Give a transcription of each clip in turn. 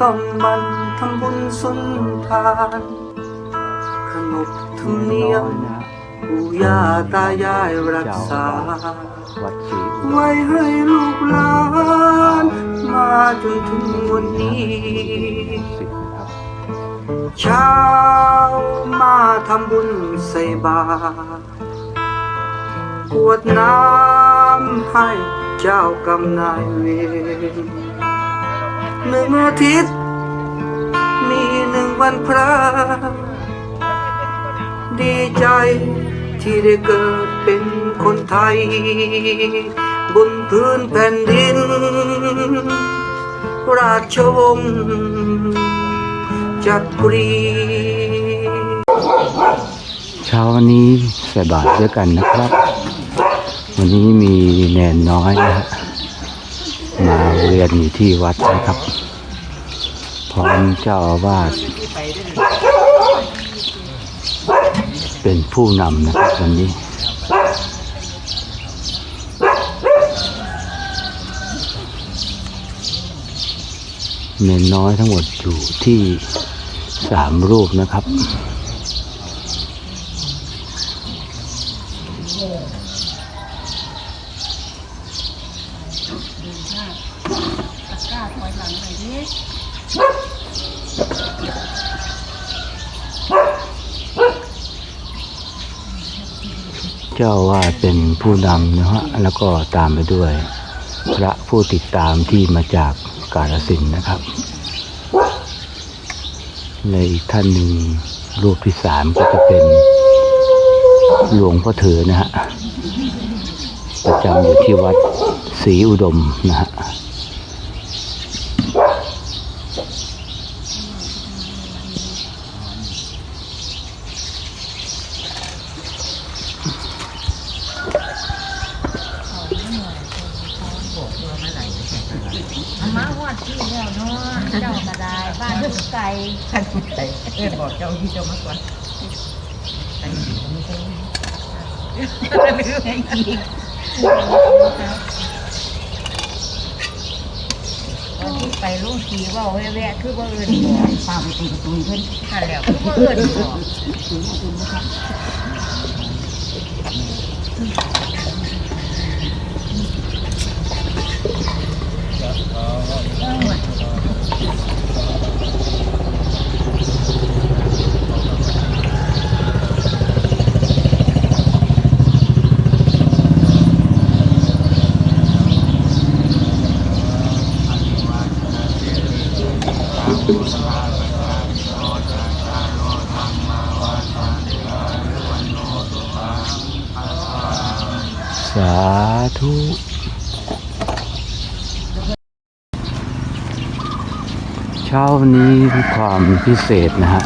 ต้องมันทำบุญสุนทานขนบธรรมเนียมปู่ย่าตายายรักษา วัดศรีอุดไว้ให้ลูกหลาน มาจนถึงวันนี้ สิบนะครับเช้ามาทำบุญใส่บาตรกวดน้ำให้เจ้ากรรมนายเวร หนึ่งอาทิตย์ มีหนึ่งวันพระดีใจที่ได้เกิดเป็นคนไทย บนพื้นแผ่นดิน ราชวงศ์จักรีเช้าวันนี้ใส่บาตรด้วยกันนะครับ วันนี้มีแนนน้อยนะฮะ มาเรียนอยู่ที่วัดนะครับ พร้อมเจ้าอาวาสเป็นผู้นำนะครับวันนี้เนนน้อยทั้งหมดอยู่ที่สามรูปนะครับ เจ้าว่าเป็นผู้นำนะฮะ แล้วก็ตามไปด้วย พระผู้ติดตามที่มาจากกาลสินนะครับและอีกท่านหนึ่งรูปที่สามก็จะเป็นหลวงพ่อเถอนะฮะประจำอยู่ที่วัดศรีอุดมนะฮะ เอามาฮอ ดที่แล้วเนาะเจ้าก็ได้บ้านอยู่ไกลท่านผู้ใดเอ้ยบอกเจ้าที่เจ้ามาก่อนลืมให้อีกวันที่ไปลุงขี่เว่าแวะคือบ่าเอิ้นบอกป้าไปตีประตูเพิ่นนั่นแล้วคือบ่าเอิ้นบอก สาธุเช้าวันนี้มีความพิเศษนะฮะ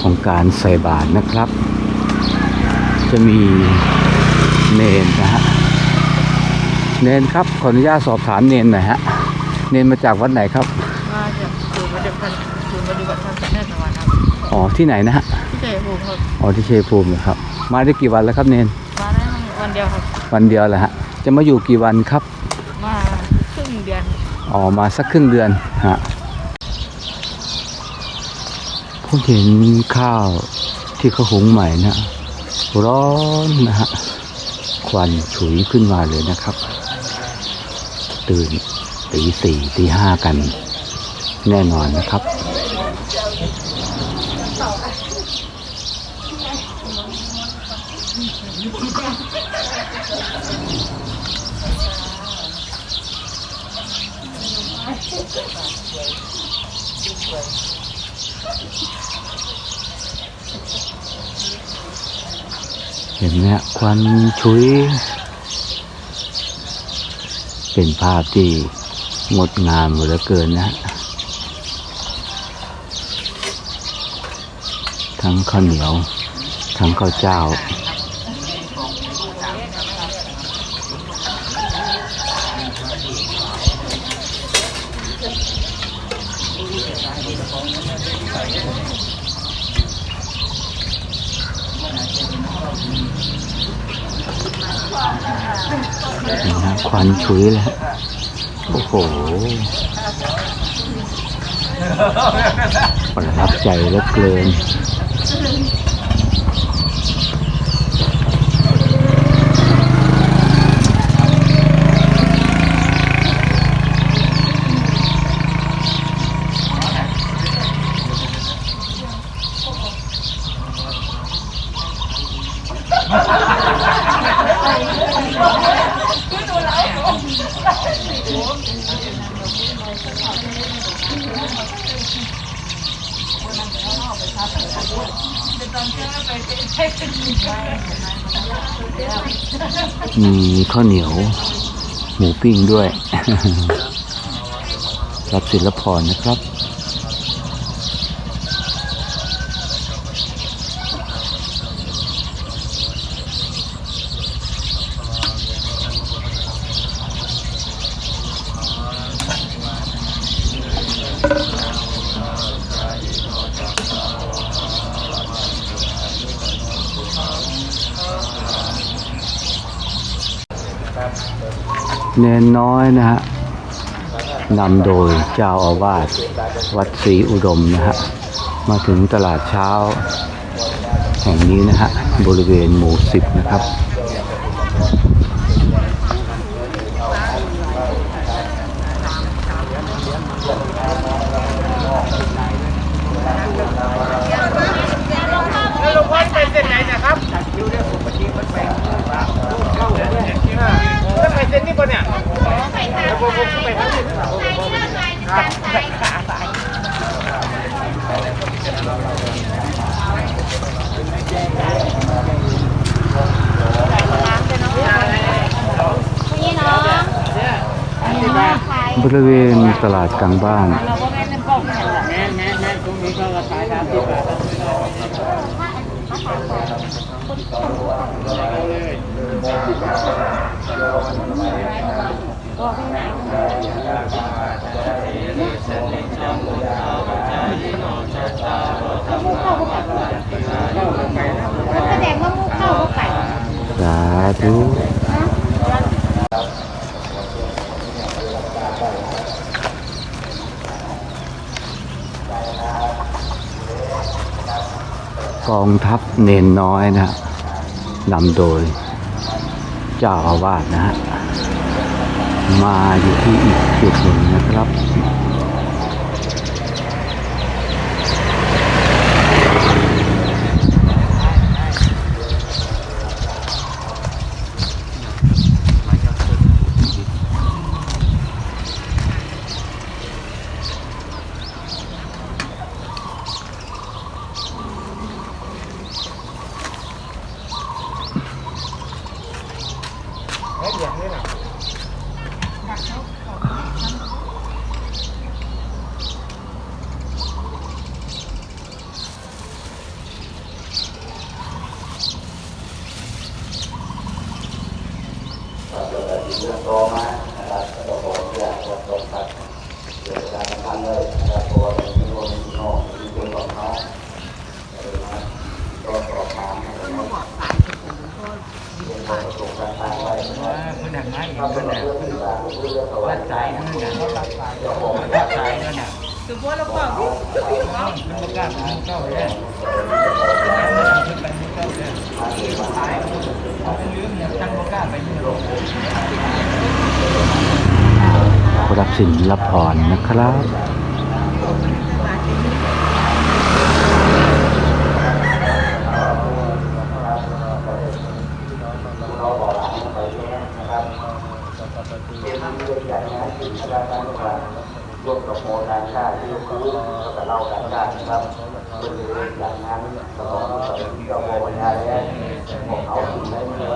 ของการใส่บาตรนะครับ จะมีเนนนะฮะ เนนครับ ขออนุญาตสอบถามเนนหน่อยฮะ เนนมาจากวัดไหนครับ มาจากศูนย์ปฏิบัติศูนย์ปฏิบัติธรรมสันติสวรรค์ครับอ๋อที่ไหนนะฮะพี่เจภูมิครับ อ๋อที่เชยภูมินะครับ มาได้กี่วันแล้วครับเนนมาได้ วันเดียวครับ วันเดียวแหละฮะ จะมาอยู่กี่วันครับ มาครึ่งเดือนอ๋อมาสักครึ่งเดือนฮะผมเห็นข้าวที่เขาหุงใหม่นะร้อนนะฮะควันฉุยขึ้นมาเลยนะครับ ตื่นตีสี่ตีห้ากัน แน่นอนนะครับ เห็นไหมควันชุย เป็นภาพที่งดงามเหลือเกินนะฮะทั้งข้าวเหนียว ทั้งข้าวเจ้า ควันชุยแล้ว โอ้โหประทับใจและเกิน มีข้าวเหนียว หมูปิ้งด้วย รับศิลพรนะครับ เนนน้อยนะฮะนำโดยเจ้าอาวาสวัดศรีอุดมนะฮะมาถึงตลาดเช้า แห่งนี้นะฮะบริเวณหมู่สิบนะครับ แล้วหลวงพ่อไปเส้นไหนนะครับอยู่เรื่องปกติมันไปเข้าเนี่ยแล้วไปเส้นนี้ปะเนี่ยแล้วผมผมไปทางนี้ครั บริเวณตลาดกลางบ้านเราก็แม่นกล้องเนี่ยแหละ แม่แม่แม่ตรงนี้ก็ราคาสามสิบบาท แสดงว่ามุกเข้ามุกไก่ สาธุกองทัพเนนน้อยนะฮะนำโดย เจ้าอาวาสนะฮะมาอยู่ที่อีกจุดหนึ่งนะครับ มันหนักไหมมันหนักรัดสายนั่นน่ะรัดสายนั่นน่ะคือพวกเราก็มันประกาศมันเข้าเลยมันไปมันเข้าเลยสายเอาไปลืมเนี่ยตั้งประกาศไปนี่ลงรับสินรับพรนะครับ ร่วมกับโมการชาติที่รู้แล้วก็เล่าการชาตินะครับเพื่อจะได้จากนั้นสองสองที่เราโมวันนี้แล้วพวกเขาถึงได้เมื่อ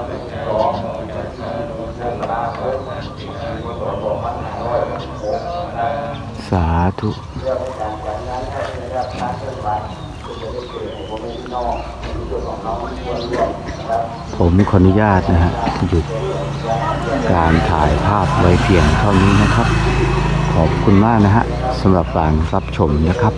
สองเดือนตุลาคมพุทธศักราช2566นะครับสาธุเพื่อให้การจัดงานให้ได้รับการเคลื่อนไหวเพื่อจะได้เกิดในพ่อแม่พี่น้องในส่วนของน้องควรรวมผมขออนุญาตนะฮะหยุด การถ่ายภาพไว้เพียงเท่านี้นะครับ ขอบคุณมากนะฮะสำหรับการรับชมนะครับ